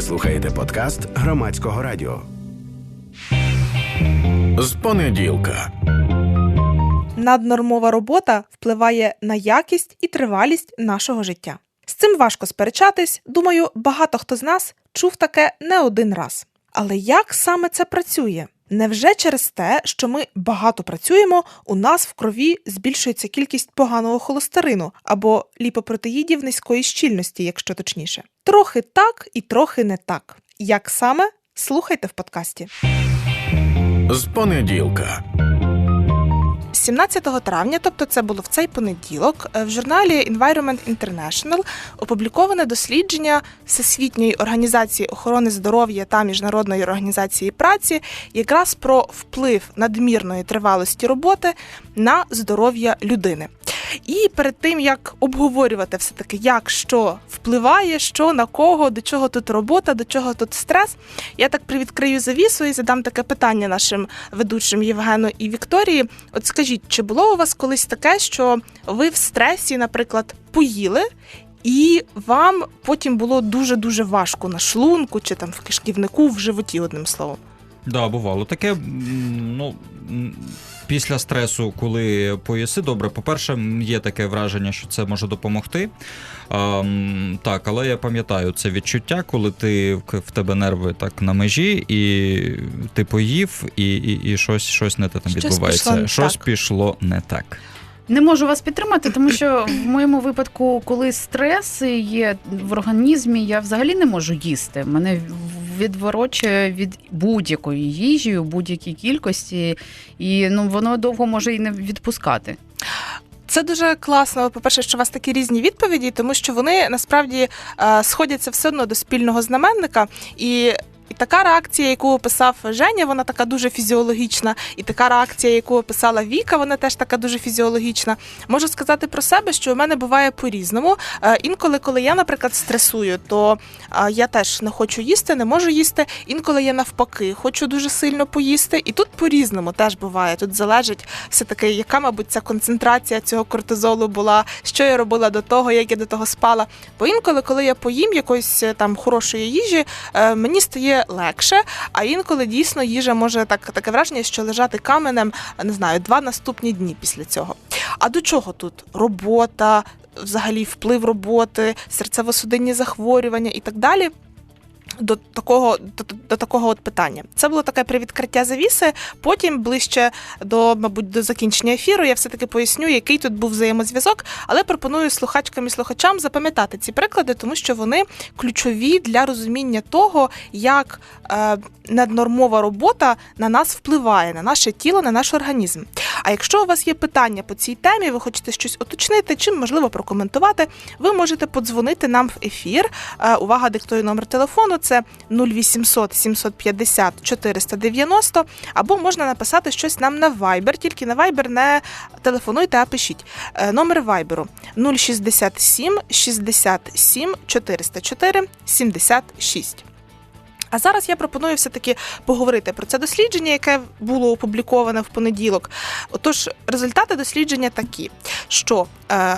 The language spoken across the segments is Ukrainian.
Ви слухаєте подкаст громадського радіо. З понеділка. Наднормова робота впливає на якість і тривалість нашого життя. З цим важко сперечатись. Думаю, багато хто з нас чув таке не один раз. Але як саме це працює? Невже через те, що ми багато працюємо, у нас в крові збільшується кількість поганого холестерину або ліпопротеїдів низької щільності, якщо точніше? Трохи так і трохи не так. Як саме? Слухайте в подкасті. З понеділка. 17 травня, тобто це було в цей понеділок, е, в журналі Environment International опубліковане дослідження Всесвітньої організації охорони здоров'я та міжнародної організації праці, якраз про вплив надмірної тривалості роботи на здоров'я людини. І перед тим як обговорювати все таки, як що впливає, що на кого, до чого тут робота, до чого тут стрес, я так привідкрию завісу і задам таке питання нашим ведучим Євгену і Вікторії. От скажіть, чи було у вас колись таке, що ви в стресі, наприклад, поїли? І вам потім було дуже дуже важко на шлунку чи там в кишківнику, в животі, одним словом. Да, бувало. Таке, ну. Після стресу, коли поїси добре, по-перше, є таке враження, що це може допомогти. Ем, так, але я пам'ятаю це відчуття, коли ти в тебе нерви так на межі, і ти поїв, і, і, і щось, щось не те там Щось відбувається. пішло щось так. пішло не так. Не можу вас підтримати, тому що в моєму випадку, коли стрес є в організмі, я взагалі не можу їсти. Мене відворочує від будь-якої їжі будь-якій кількості, і ну воно довго може і не відпускати. Це дуже класно. По-перше, що у вас такі різні відповіді, тому що вони насправді е, сходяться все одно до спільного знаменника. І така реакція, яку описав Женя, вона така дуже фізіологічна. І така реакція, яку описала Віка, вона теж така дуже фізіологічна. Можу сказати про себе, що у мене буває по-різному. Е, Інколи, коли я, наприклад, стресую, то е, я теж не хочу їсти, не можу їсти. Інколи я навпаки хочу дуже сильно поїсти. І тут по-різному теж буває. Тут залежить все таки, яка, мабуть, ця концентрація цього кортизолу була, що я робила до того, як я до того спала. Бо інколи, коли я поїм якоїсь е, там хорошої їжі, мені стає легше. А інколи дійсно їжа може так таке враження, що лежати каменем, не знаю, два наступні дні після цього. А до чого тут робота? Взагалі, вплив роботи, серцево-судинні захворювання і так далі до такого до, до такого от питання. Це було таке привідкриття завіси. Потім ближче до, мабуть, до закінчення ефіру, я все таки поясню, який тут був взаємозв'язок, але пропоную слухачкам і слухачам запам'ятати ці приклади, тому що вони ключові для розуміння того, як е, наднормова робота на нас впливає, на наше тіло, на наш організм. А якщо у вас є питання по цій темі, ви хочете щось уточнити, чи можливо прокоментувати, ви можете подзвонити нам в ефір. Е, Увага, диктую номер телефону. Це 0800 750 490, або можна написати щось нам на Viber, тільки на Viber не телефонуйте, а пишіть. Е, Номер Viber 067 67 404 76. А зараз я пропоную все-таки поговорити про це дослідження, яке було опубліковане в понеділок. Отож, результати дослідження такі, що е,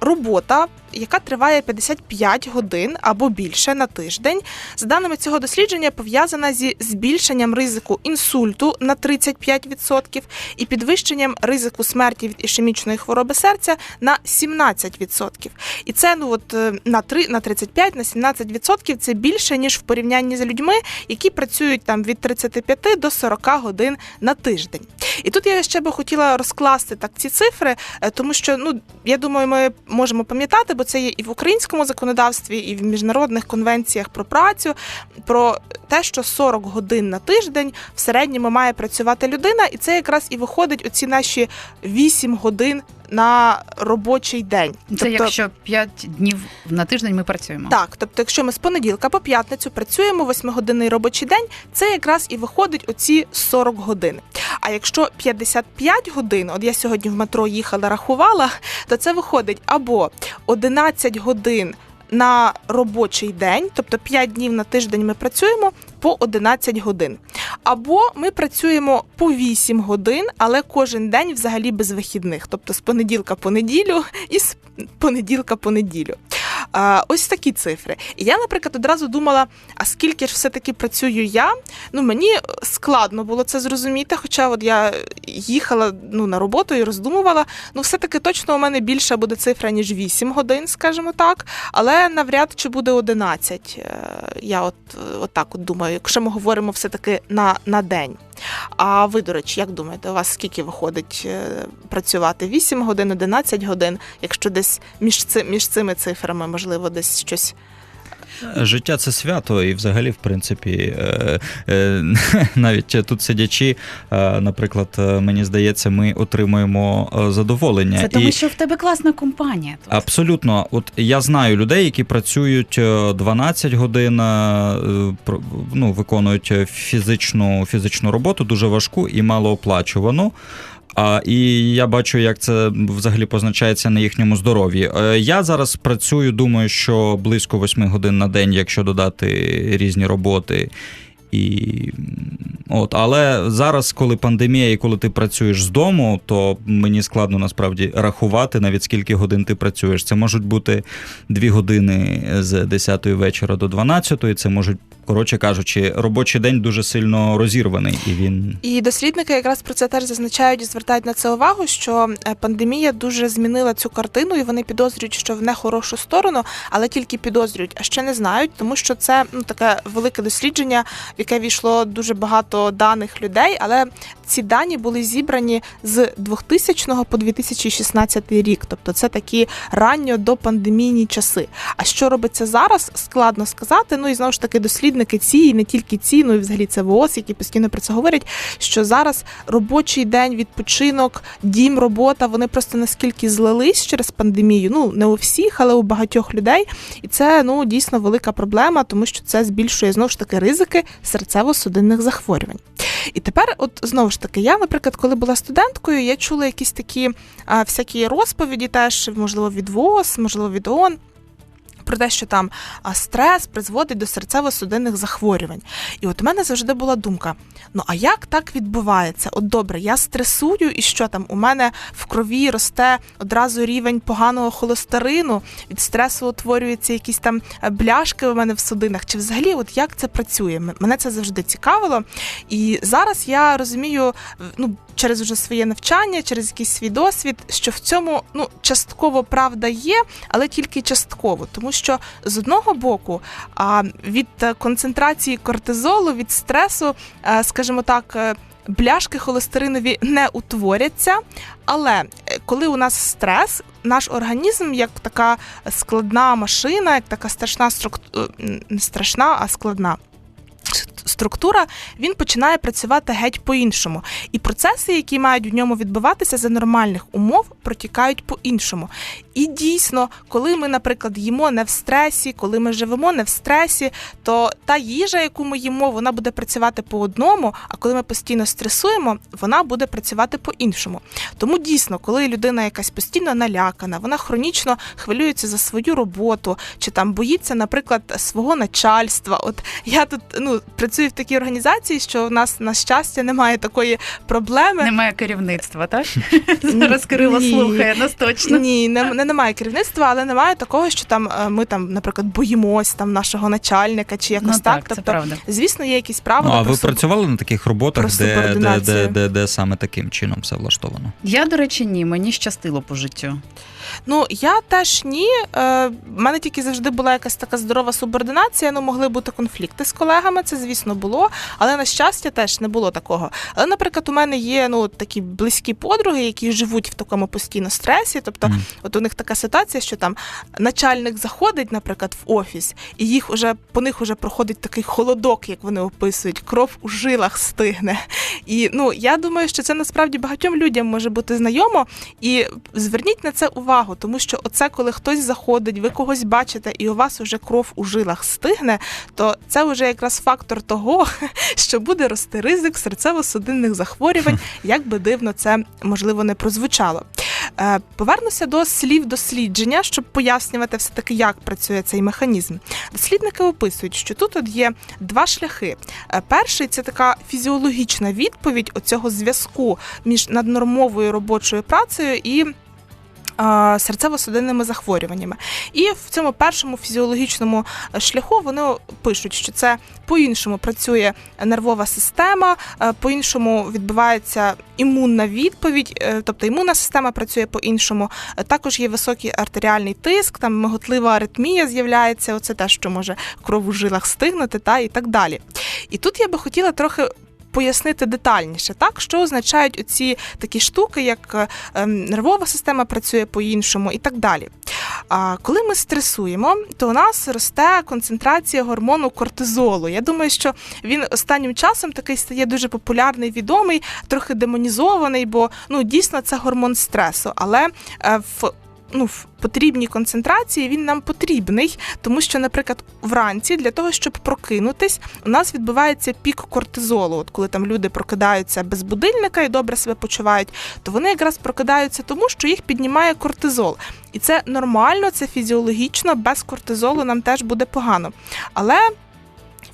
робота, яка триває 55 годин або більше на тиждень, за даними цього дослідження, пов'язана зі збільшенням ризику інсульту на 35% і підвищенням ризику смерті від ішемічної хвороби серця на 17%. І це ну от е, на 3, на 35, на 17% це більше ніж в порівнянні з людьми, які працюють там від 35 до 40 годин на тиждень. І тут я ще би хотіла розкласти так ці цифри, е, тому що ну я думаю, ми можемо пам'ятати, бо це є і в українському законодавстві, і в міжнародних конвенціях про працю, про те, що 40 годин на тиждень в середньому має працювати людина, і це якраз і виходить оці наші 8 годин на робочий день. Це якщо 5 днів на тиждень ми працюємо. Так, тобто, якщо ми з понеділка по п'ятницю працюємо 8-годинний робочий день, це якраз і виходить оці 40 годин. А якщо 55 годин, от я сьогодні в метро їхала, рахувала, то це виходить або 11 годин. На робочий день, тобто 5 днів на тиждень ми працюємо по 11 годин. Або ми працюємо по 8 годин, але кожен день взагалі без вихідних, тобто з понеділка по неділю і з понеділка по неділю. Ось такі цифри. І я, наприклад, одразу думала, а скільки ж все-таки працюю я? Ну, мені складно було це зрозуміти, хоча от я їхала ну, на роботу і роздумувала. Ну, все-таки точно у мене більша буде цифра, ніж 8 годин, скажімо так, але навряд чи буде 11. Е, Я от, от так от думаю, якщо ми говоримо все-таки на, на день. А ви, до речі, як думаєте, у вас скільки виходить е, працювати? 8 годин, 11 годин, якщо десь між, ци, між цими цифрами, можливо, десь щось. Життя це свято, і взагалі, в принципі, е, е, навіть тут сидячи, е, наприклад, мені здається, ми отримуємо задоволення. Це тому, І- що в тебе класна компанія. Тут. Абсолютно, от я знаю людей, які працюють е, 12 годин, ну, виконують фізичну, фізичну роботу, дуже важку і малооплачувану. А, і я бачу, як це взагалі позначається на їхньому здоров'ї. Е, Я зараз працюю, думаю, що близько 8 годин на день, якщо додати різні роботи. І от, але зараз, коли пандемія і коли ти працюєш з дому, то мені складно насправді рахувати навіть скільки годин ти працюєш. Це можуть бути 2 години з 10 вечора до 12, це можуть, коротше кажучи, робочий день дуже сильно розірваний, і він І дослідники якраз про це теж зазначають і звертають на це увагу, що е, пандемія дуже змінила цю картину, і вони підозрюють, що в нехорошу сторону, але тільки підозрюють, а ще не знають, тому що це ну таке велике дослідження, в яке війшло дуже багато даних людей. Але ці дані були зібрані з 2000 по 2016 рік, тобто це такі ранньо до пандемійні часи. А що робиться зараз, складно сказати. Ну і знову ж таки, дослідники ці, і не тільки ці, ну і взагалі це ВООЗ, які постійно про це говорять. Що зараз робочий день, відпочинок, дім, робота, вони просто наскільки злились через пандемію. Ну не у всіх, але у багатьох людей. І це ну дійсно велика проблема, тому що це збільшує знову ж таки ризики серцево-судинних захворювань. І тепер, от знову ж таки, я, наприклад, коли була студенткою, я чула якісь такі а, всякі розповіді, теж можливо від ВОЗ, можливо, від ООН, про те, що там стрес призводить до серцево-судинних захворювань. І от у мене завжди була думка: ну а як так відбувається? От добре, я стресую, і що там? У мене в крові росте одразу рівень поганого холестерину, від стресу утворюються якісь там е, бляшки у мене в судинах. Чи взагалі, от як це працює? Мене це завжди цікавило. І зараз я розумію, ну. Через вже своє навчання, через якийсь свій досвід, що в цьому ну частково правда є, але тільки частково, тому що з одного боку, а від е, концентрації кортизолу, від стресу, е, скажімо так. е, Бляшки холестеринові не утворяться, але коли у нас стрес, наш організм як така складна машина, як така страшна структура, не страшна, а складна структура, він починає працювати геть по-іншому. І процеси, які мають в ньому відбуватися за нормальних умов, протікають по-іншому. І дійсно, коли ми, наприклад, їмо не в стресі, коли ми живемо не в стресі, то та їжа, яку ми їмо, вона буде працювати по одному, а коли ми постійно стресуємо, вона буде працювати по-іншому. Тому дійсно, коли людина якась постійно налякана, вона хронічно хвилюється за свою роботу, чи там боїться, наприклад, свого начальства. От я тут ну працюю в такій організації, що в нас на щастя немає такої проблеми. Немає керівництва, так? Зараз Кирило слухає нас точно. Ні, не, не немає керівництва, але немає такого, що там е, ми там, наприклад, боїмось там нашого начальника чи якось Ну так. Тобто, звісно, є якісь Ну, правила. а ви працювали на таких роботах, де, де саме таким чином все влаштовано? Я, до речі, ні, мені щастило по життю. Ну я теж ні. Е, в мене тільки завжди була якась така здорова субординація. Ну могли бути конфлікти з колегами, це звісно було, але на щастя теж не було такого. Але, наприклад, у мене є ну такі близькі подруги, які живуть в такому постійно стресі. Тобто, Мгм. от у них така ситуація, що там начальник заходить, наприклад, в офіс, і їх уже по них уже проходить такий холодок, як вони описують, кров у жилах стигне. І ну я думаю, що це насправді багатьом людям може бути знайомо. І зверніть на це увагу, тому що оце, коли хтось заходить, ви когось бачите, і у вас уже кров у жилах стигне, то це вже якраз фактор того, що буде рости ризик серцево-судинних захворювань, як би дивно це можливо не прозвучало. Е, Повернуся до слів дослідження, щоб пояснювати все таки, як працює цей механізм. Дослідники описують, що тут от є два шляхи. Е, Перший це така фізіологічна відповідь оцього зв'язку між наднормовою робочою працею і серцево-судинними захворюваннями. І в цьому першому фізіологічному е, шляху вони пишуть, що це по-іншому працює нервова система, е, по-іншому відбувається імунна відповідь, е, тобто імунна система працює по-іншому. Також є високий артеріальний тиск, там миготлива аритмія з'являється. Оце те, що може кров у жилах стигнути, та і так далі. І тут я би хотіла трохи. Пояснити детальніше, так що означають оці такі штуки, як е, ем, нервова система працює по-іншому і так далі. А коли ми стресуємо, то у нас росте концентрація гормону кортизолу. Я думаю, що він останнім часом такий стає дуже популярний, відомий, трохи демонізований, бо ну дійсно це гормон стресу, але е, в Ну, в потрібній концентрації він нам потрібний, тому що, наприклад, вранці для того, щоб прокинутись, у нас відбувається пік кортизолу. От коли там люди прокидаються без будильника і добре себе почувають, то вони якраз прокидаються тому, що їх піднімає кортизол. І це нормально, це фізіологічно, без кортизолу нам теж буде погано. Але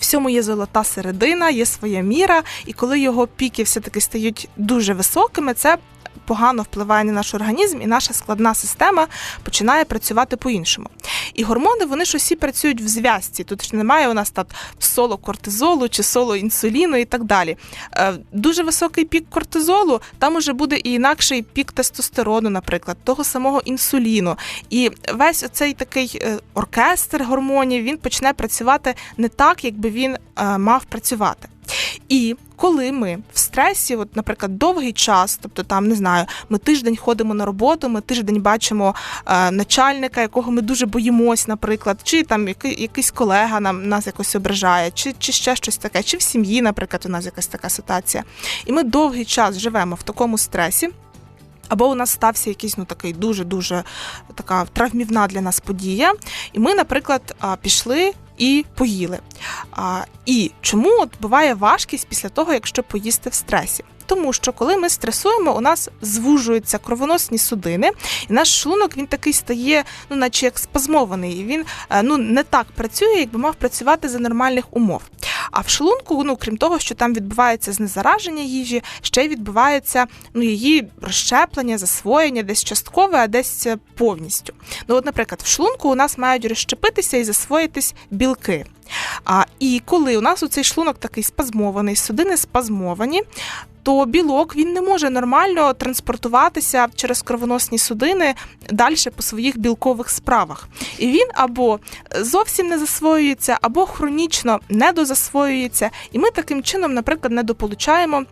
всьому є золота середина, є своя міра, і коли його піки все-таки стають дуже високими, це погано впливає на наш організм, і наша складна система починає працювати по-іншому. І гормони вони ж усі працюють в зв'язці. Тут ж немає у нас так соло кортизолу чи соло інсуліну і так далі. Е, Дуже високий пік кортизолу, там уже буде і інакший пік тестостерону, наприклад, того самого інсуліну. І весь оцей такий е, оркестр гормонів він почне працювати не так, якби він е, мав працювати. І коли ми в стресі, от, наприклад, довгий час, тобто там не знаю, ми тиждень ходимо на роботу, ми тиждень бачимо е, начальника, якого ми дуже боїмось, наприклад, чи там який, якийсь колега нам нас якось ображає, чи, чи ще щось таке, чи в сім'ї, наприклад, у нас якась така ситуація. І ми довгий час живемо в такому стресі. Або у нас стався якийсь ну такий дуже дуже така травмівна для нас подія, і ми, наприклад, пішли і поїли. А, І чому от буває важкість після того, якщо поїсти в стресі? Тому що коли ми стресуємо, у нас звужуються кровоносні судини, і наш шлунок він такий стає, ну наче як спазмований. Він е, ну не так працює, якби мав працювати за нормальних умов. А в шлунку, ну крім того, що там відбувається знезараження їжі, ще й відбувається ну її розщеплення, засвоєння, десь часткове, а десь е, повністю. Ну, от, наприклад, в шлунку у нас мають розщепитися і засвоїтись білки. А, І коли у нас у цей шлунок такий спазмований, судини спазмовані, то білок він не може нормально транспортуватися через кровоносні судини далі по своїх білкових справах. І він або зовсім не засвоюється, або хронічно недозасвоюється. І ми таким чином, наприклад, недополучаємо.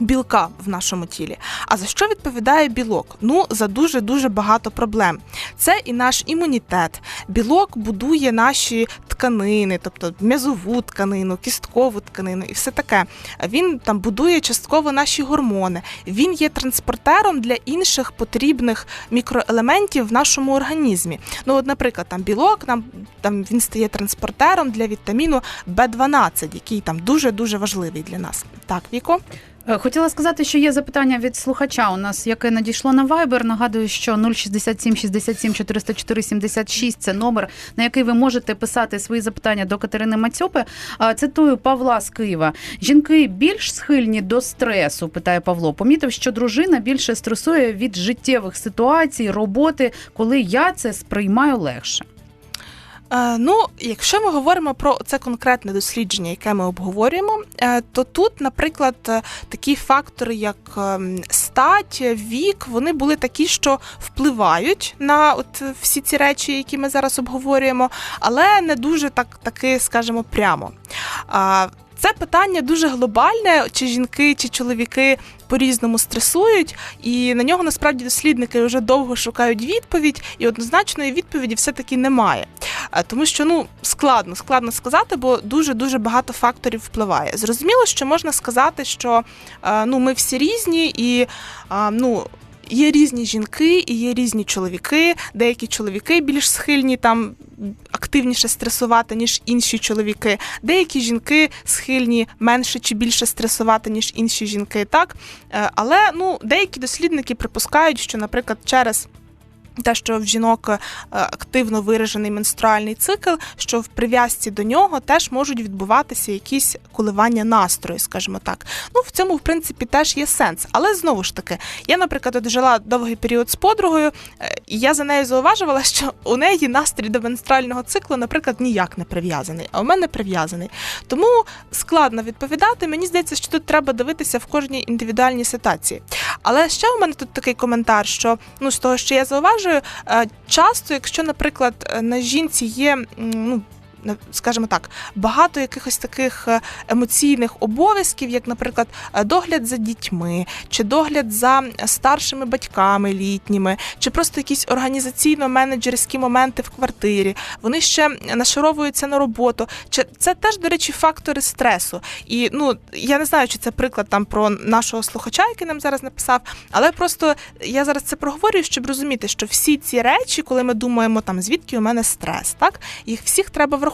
Білка в нашому тілі. А за що відповідає білок? Ну за дуже дуже багато проблем. Це і наш імунітет. Білок будує наші тканини, тобто м'язову тканину, кісткову тканину і все таке. Він там будує частково наші гормони. Він є транспортером для інших потрібних мікроелементів в нашому організмі. Ну, от, наприклад, там білок, нам там він стає транспортером для вітаміну В12, який там дуже дуже важливий для нас. Так, Віко? Е, Хотіла сказати, що є запитання від слухача у нас, яке надійшло на Viber. Нагадую, що 067 67 404 76 – це номер, на який ви можете писати свої запитання до Катерини Мацьопи. Цитую Павла з Києва. Жінки більш схильні до стресу, питає Павло. Помітив, що дружина більше стресує від життєвих ситуацій, роботи, коли я це сприймаю легше. Е, Ну, якщо ми говоримо про це конкретне дослідження, яке ми обговорюємо, е, то тут, наприклад, е, такі фактори, як ем, стать, вік, вони були такі, що впливають на от всі ці речі, які ми зараз обговорюємо, але не дуже так таки, скажімо, прямо. Це питання дуже глобальне, чи жінки, чи чоловіки по-різному стресують, і на нього насправді дослідники вже довго шукають відповідь, і однозначної відповіді все-таки немає. Тому що ну складно, складно сказати, бо дуже дуже багато факторів впливає. Зрозуміло, що можна сказати, що ну ми всі різні і ну. Є різні жінки і є різні чоловіки. Деякі чоловіки більш схильні там активніше стресувати, ніж інші чоловіки. Деякі жінки схильні менше чи більше стресувати, ніж інші жінки. Так, Е, але ну деякі дослідники припускають, що, наприклад, через те, що в жінок е, активно виражений менструальний цикл, що в прив'язці до нього теж можуть відбуватися якісь коливання настрою, скажімо так. Ну в цьому, в принципі, теж є сенс. Але знову ж таки, я, наприклад, от жила довгий період з подругою, е, і я за нею зауважувала, що у неї настрій до менструального циклу, наприклад, ніяк не прив'язаний, а у мене прив'язаний. Тому складно відповідати. Мені здається, що тут треба дивитися в кожній індивідуальній ситуації. Але ще у мене тут такий коментар, що ну з того, що я зауважую, часто, якщо, наприклад, е, на жінці є ну. Скажімо так, багато якихось таких е, емоційних обов'язків, як, наприклад, е, догляд за дітьми, чи догляд за старшими батьками літніми, чи просто якісь організаційно-менеджерські моменти в квартирі. Вони ще нашаровуються на роботу. Чи це теж, до речі, фактори стресу? І ну я не знаю, чи це приклад там про нашого слухача, який нам зараз написав, але просто я зараз це проговорюю, щоб розуміти, що всі ці речі, коли ми думаємо там звідки у мене стрес, так їх всіх треба враховувати,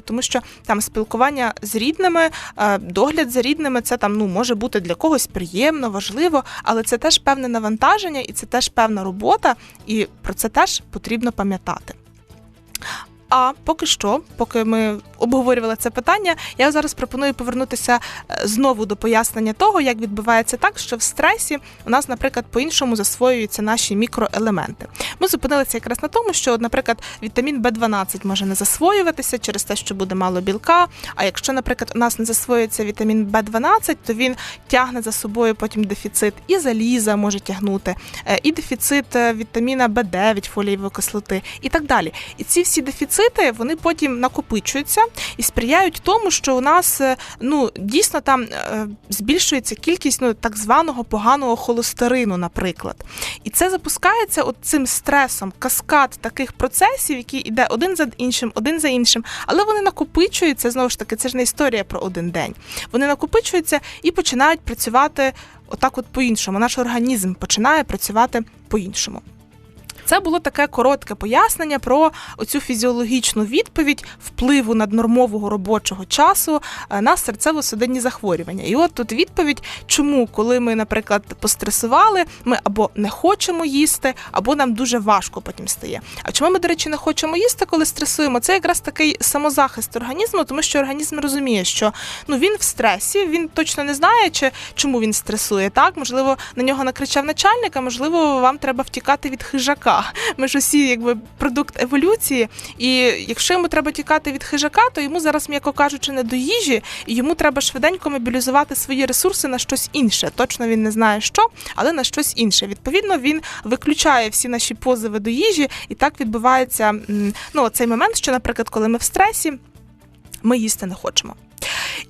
тому що там спілкування з рідними, е, догляд за рідними, це там ну може бути для когось приємно, важливо, але це теж певне навантаження і це теж певна робота, і про це теж потрібно пам'ятати. А поки що, поки ми обговорювали це питання, я зараз пропоную повернутися е, знову до пояснення того, як відбувається так, що в стресі у нас, наприклад, по-іншому засвоюються наші мікроелементи. Ми зупинилися якраз на тому, що, наприклад, вітамін В12 може не засвоюватися через те, що буде мало білка. А якщо, наприклад, у нас не засвоюється вітамін В12, то він тягне за собою потім дефіцит і заліза може тягнути, е, і дефіцит е, вітаміна В9, фолієвої кислоти, і так далі. І ці всі дефіцити вони потім накопичуються і сприяють тому, що у нас е, ну дійсно там е, збільшується кількість ну так званого поганого холестерину, наприклад. І це запускається от цим стресом, каскад таких процесів, який йде один за іншим, один за іншим, але вони накопичуються знову ж таки. Це ж не історія про один день. Вони накопичуються і починають працювати отак, от по-іншому. Наш організм починає працювати по-іншому. Це було таке коротке пояснення про оцю фізіологічну відповідь впливу наднормового робочого часу е, на серцево-судинні захворювання. І от тут відповідь, чому, коли ми, наприклад, постресували, ми або не хочемо їсти, або нам дуже важко потім стає. А чому ми, до речі, не хочемо їсти, коли стресуємо? Це якраз такий самозахист організму, тому що організм розуміє, що ну він в стресі, він точно не знає, чи чому він стресує. Так, можливо, на нього накричав начальник, а можливо, вам треба втікати від хижака. Ми ж усі якби продукт еволюції. І якщо йому треба тікати від хижака, то йому зараз, м'яко кажучи, не до їжі, і йому треба швиденько мобілізувати свої ресурси на щось інше. Точно він не знає що, але на щось інше. Відповідно, він виключає всі наші позиви до їжі, і так відбувається ну, цей момент, що, наприклад, коли ми в стресі, ми їсти не хочемо.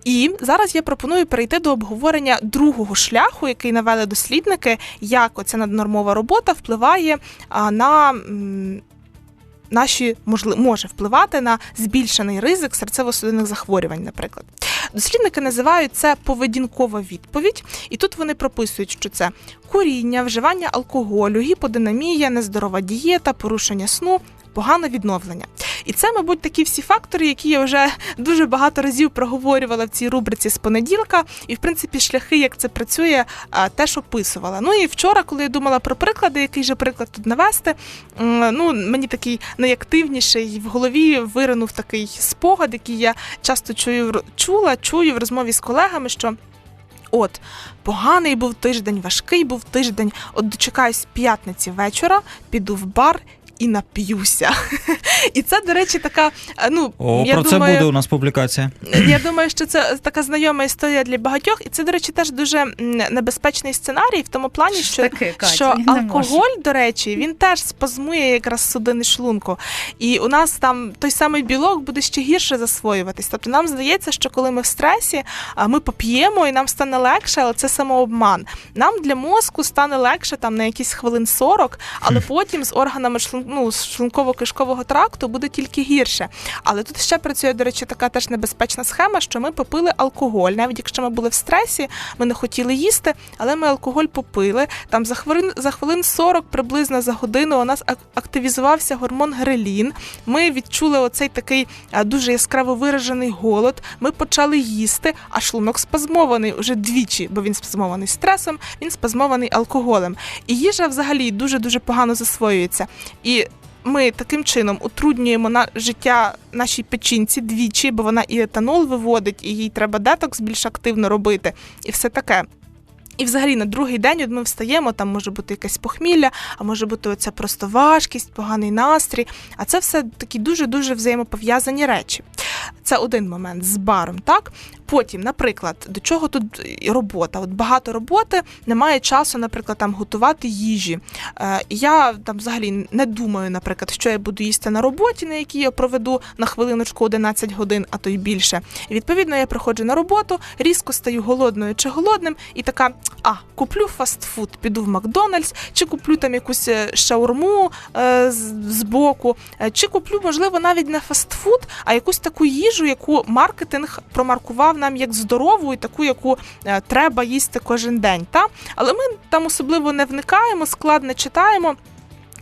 І зараз я пропоную перейти до обговорення другого шляху, який навели дослідники, як оця наднормова робота впливає на. Наші може впливати на збільшений ризик серцево-судинних захворювань, наприклад. Дослідники називають це поведінкова відповідь, і тут вони прописують, що це куріння, вживання алкоголю, гіподинамія, нездорова дієта, порушення сну, погане відновлення. І це, мабуть, такі всі фактори, які я вже дуже багато разів проговорювала в цій рубриці з понеділка, і в принципі шляхи, як це працює, теж описувала. Ну і вчора, коли я думала про приклади, який же приклад тут навести, ну мені такий найактивніший в голові виринув такий спогад, який я часто чую чула, чую в розмові з колегами, що. От, поганий був тиждень, важкий був тиждень. От дочекаюсь п'ятниці вечора, піду в бар і нап'юся. І це, до речі, така. е, Ну О, я про це буде у нас публікація. я думаю, що це така знайома історія для багатьох, і це, до речі, теж дуже небезпечний сценарій в тому плані, що, таке, Катя, що алкоголь, до речі, він теж спазмує якраз судини шлунку. І у нас там той самий білок буде ще гірше засвоюватись. Тобто нам здається, що коли ми в стресі, а, ми поп'ємо і нам стане легше, але це самообман. Нам для мозку стане легше там на якісь хвилин 40, але потім з органами шлун... ну, з шлунково-кишкового тракту буде тільки гірше. Але тут ще працює, до речі, така теж небезпечна схема, що ми попили алкоголь. Навіть якщо ми були в стресі, ми не хотіли їсти, але ми алкоголь попили. Там за хвилин за хвилин 40, приблизно за годину, у нас ак- активізувався гормон грелін. Ми відчули оцей такий дуже яскраво виражений голод. Ми почали їсти, а шлунок спазмований уже двічі, бо він спазмований стресом, він спазмований алкоголем. І їжа взагалі дуже дуже погано засвоюється. І ми таким чином утруднюємо на життя нашій печінці двічі, бо вона і етанол виводить, і їй треба детокс більш активно робити, і все таке. І взагалі на другий день от ми встаємо, там може бути якесь похмілля, а може бути оця просто важкість, поганий настрій. А це все такі дуже-дуже взаємопов'язані речі. Це один момент з баром, так? Потім, наприклад, до чого тут робота? От багато роботи, немає часу, наприклад, там готувати їжі. Е, я там взагалі не думаю, наприклад, що я буду їсти на роботі, на якій я проведу на хвилиночку 11 годин, а то й більше. І відповідно я приходжу на роботу, різко стаю голодною чи голодним, і така: а, куплю фастфуд, піду в Макдональдс, чи куплю там якусь е, шаурму е, з, боку, е, чи куплю, можливо, навіть не фастфуд, а якусь таку їжу, яку маркетинг промаркував нам як здорову і таку, яку е, треба їсти кожен день. Та? Але ми там особливо не вникаємо, складно читаємо.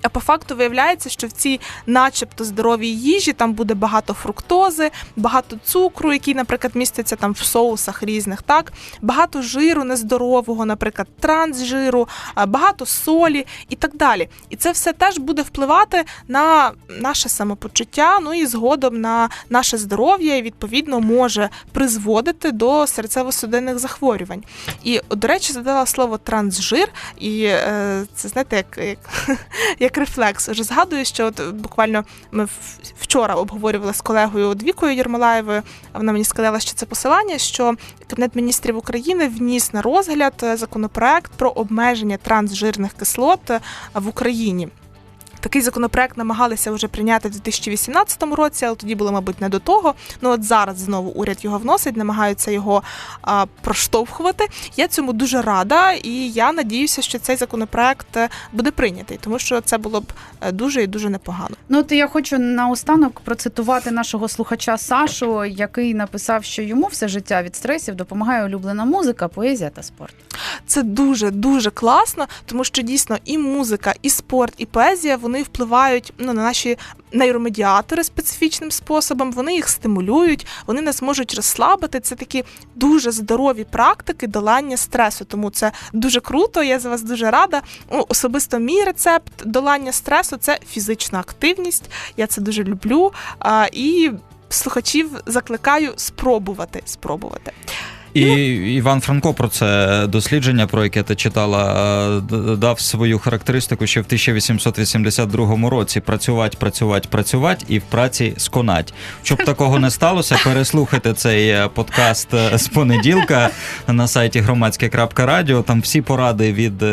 А по факту виявляється, що в цій, начебто, здоровій їжі там буде багато фруктози, багато цукру, який, наприклад, міститься там в соусах різних, так багато жиру нездорового, наприклад, трансжиру, багато солі і так далі. І це все теж буде впливати на наше самопочуття, ну і згодом на наше здоров'я, і відповідно може призводити до серцево-судинних захворювань. І, до речі, задала слово трансжир, і е, це знаєте, як, як, як рефлекс. Вже згадую, що от буквально ми вчора обговорювали з колегою Двікою Єрмолаєвою. Вона мені сказала, що це посилання, що Кабінет міністрів України вніс на розгляд е, законопроект про обмеження трансжирних кислот е, в Україні. Такий законопроект намагалися вже прийняти в 2018 році, але тоді було, мабуть, не до того. Ну от зараз знову уряд його вносить, намагаються його а, проштовхувати. Я цьому дуже рада, і я надіюся, що цей законопроект е, буде прийнятий, тому що це було б е, дуже і дуже непогано. Ну, от я хочу наостанок процитувати нашого слухача Сашу, який написав, що йому все життя від стресів допомагає улюблена музика, поезія та спорт. Це дуже дуже класно, тому що дійсно і музика, і спорт, і поезія вони впливають ну, на наші нейромедіатори специфічним способом. Вони їх стимулюють, вони нас можуть розслабити. Це такі дуже здорові практики долання стресу. Тому це дуже круто. Я за вас дуже рада. Особисто мій рецепт долання стресу це фізична активність. Я це дуже люблю. А, і слухачів закликаю спробувати. спробувати. І Іван Франко про це дослідження, про яке ти читала, е, дав свою характеристику ще в 1882 році: працювати, працювати, працювати і в праці сконать. Щоб такого не сталося, переслухайте цей е, подкаст е, з понеділка на сайті громадське.радіо. Там всі поради від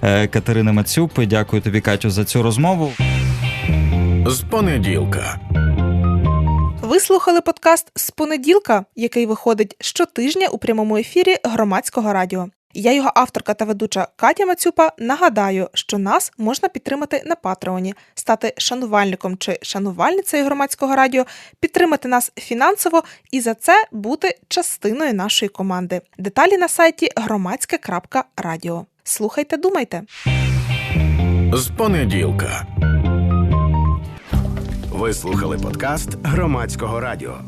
Катерини Мацюпи. Дякую тобі, Катю, за цю розмову. З понеділка. Ви слухали подкаст з понеділка, який виходить щотижня у прямому ефірі громадського радіо. Я його авторка та ведуча Катя Мацюпа. Нагадаю, що нас можна підтримати на Патреоні, стати шанувальником чи шанувальницею громадського радіо, підтримати нас фінансово і за це бути частиною нашої команди. Деталі на сайті громадське.радіо. Слухайте, думайте. З понеділка. Ви слухали подкаст громадського радіо.